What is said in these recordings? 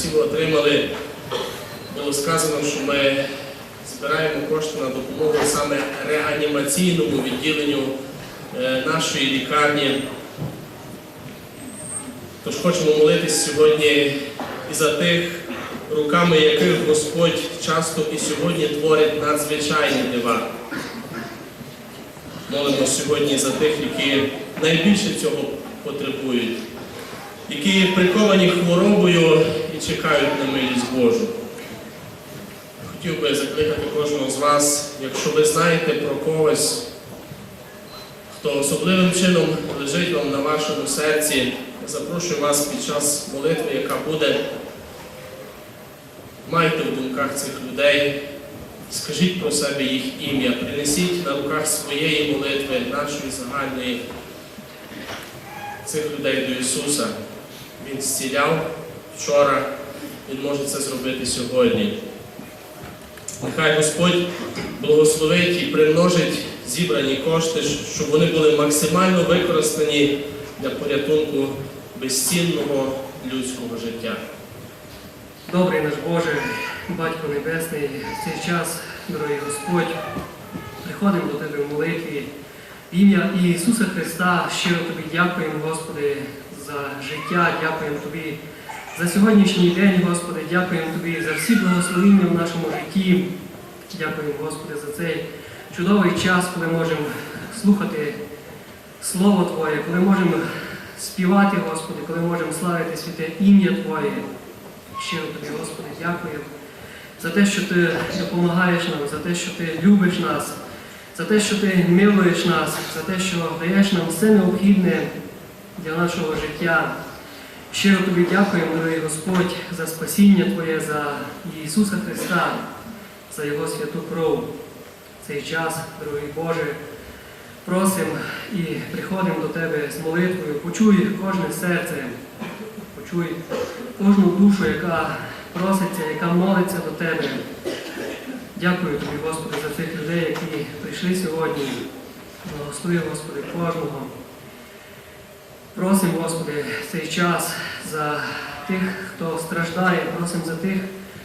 всі ви отримали, було сказано, що ми збираємо кошти на допомогу саме реанімаційному відділенню е, нашої лікарні. Тож хочемо молитись сьогодні і за тих, руками яких Господь часто і сьогодні творить надзвичайні дива. Молимо сьогодні за тих, які найбільше цього потребують, які приковані хворобою чекають на милість Божу. Хотів би закликати кожного з вас, якщо ви знаєте про когось, хто особливим чином лежить вам на вашому серці, запрошую вас під час молитви, яка буде. Майте в думках цих людей, скажіть про себе їх ім'я, принесіть на руках своєї молитви, нашої загальної цих людей до Ісуса. Він зціляв вчора, Він може це зробити сьогодні. Нехай Господь благословить і примножить зібрані кошти, щоб вони були максимально використані для порятунку безцінного людського життя. Добрий наш Боже, Батько Небесний, в цей час, дорогий Господь, приходимо до Тебе в молитві. В ім'я Ісуса Христа щиро Тобі дякуємо, Господи, за життя, дякуємо Тобі за сьогоднішній день, Господи, дякуємо Тобі за всі благословіння в нашому житті. Дякуємо, Господи, за цей чудовий час, коли можемо слухати Слово Твоє, коли можемо співати, Господи, коли можемо славити святе ім'я Твоє. Щиро тобі, Господи, дякую за те, що Ти допомагаєш нам, за те, що Ти любиш нас, за те, що Ти милуєш нас, за те, що даєш нам все необхідне для нашого життя. Щиро тобі дякуємо, дорогий Господь, за спасіння Твоє, за Ісуса Христа, за Його святу кров. Цей час, дорогий Боже, просимо і приходимо до Тебе з молитвою, почуй кожне серце, почуй кожну душу, яка проситься, яка молиться до Тебе. Дякую Тобі, Господи, за цих людей, які прийшли сьогодні. Благослови, Господи, кожного. Просимо, Господи, цей час за тих, хто страждає, просимо за тих,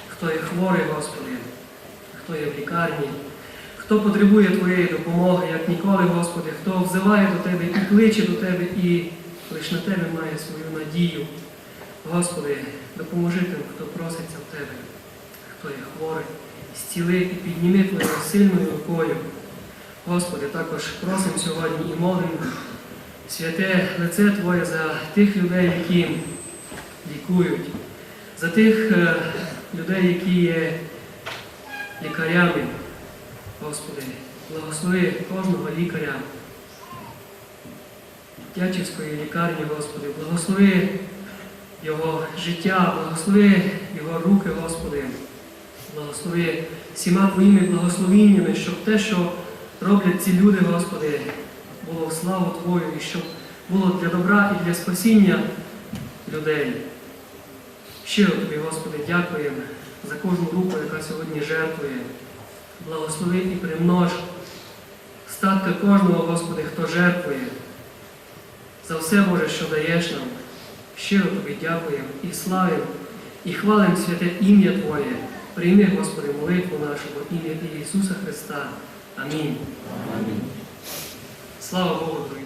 хто є хворий, Господи, хто є в лікарні, хто потребує Твоєї допомоги, як ніколи, Господи, хто взиває до Тебе і кличе до Тебе, і лише на Тебе має свою надію. Господи, допоможи тим, хто проситься в Тебе, хто є хворий, зціли і підніми Твоєю сильною рукою. Господи, також просимо сьогодні і молимо святе лице Твоє за тих людей, які лікують, за тих е, людей, які є лікарями. Господи, благослови кожного лікаря Тячівської лікарні, Господи, благослови його життя, благослови Його руки, Господи, благослови всіма Твоїми благословіннями, щоб те, що роблять ці люди, Господи, було славу Твою і щоб було для добра і для спасіння людей. Щиро Тобі, Господи, дякуємо за кожну руку, яка сьогодні жертвує. Благослови і примнож статки кожного, Господи, хто жертвує. За все, Боже, що даєш нам. Щиро тобі дякуємо і славимо, і хвалимо святе ім'я Твоє. Прийми, Господи, молитву нашу ім'я Ісуса Христа. Амінь. Слава Богу!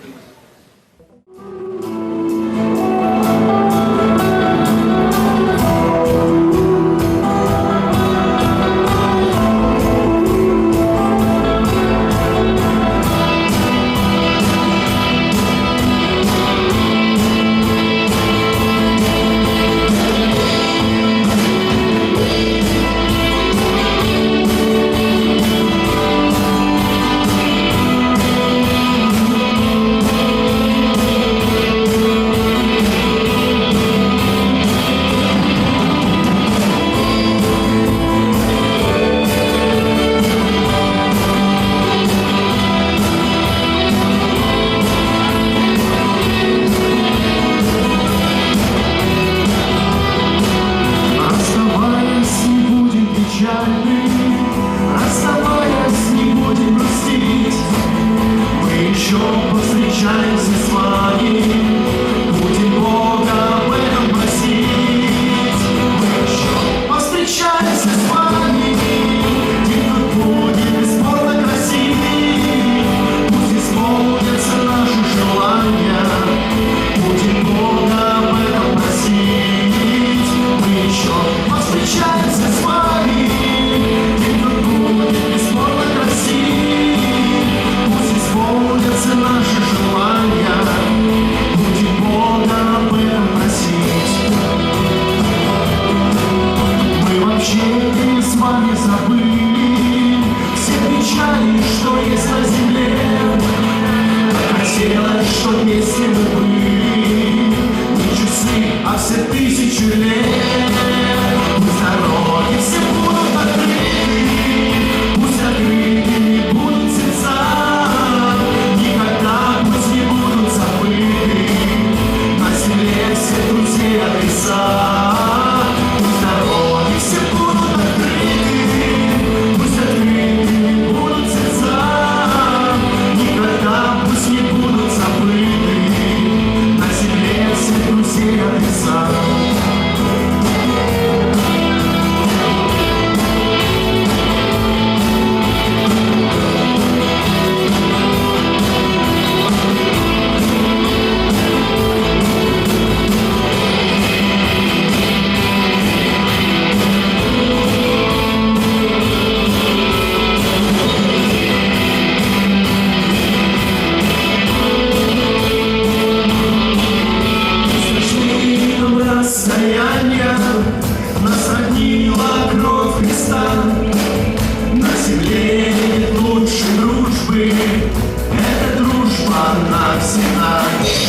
uh,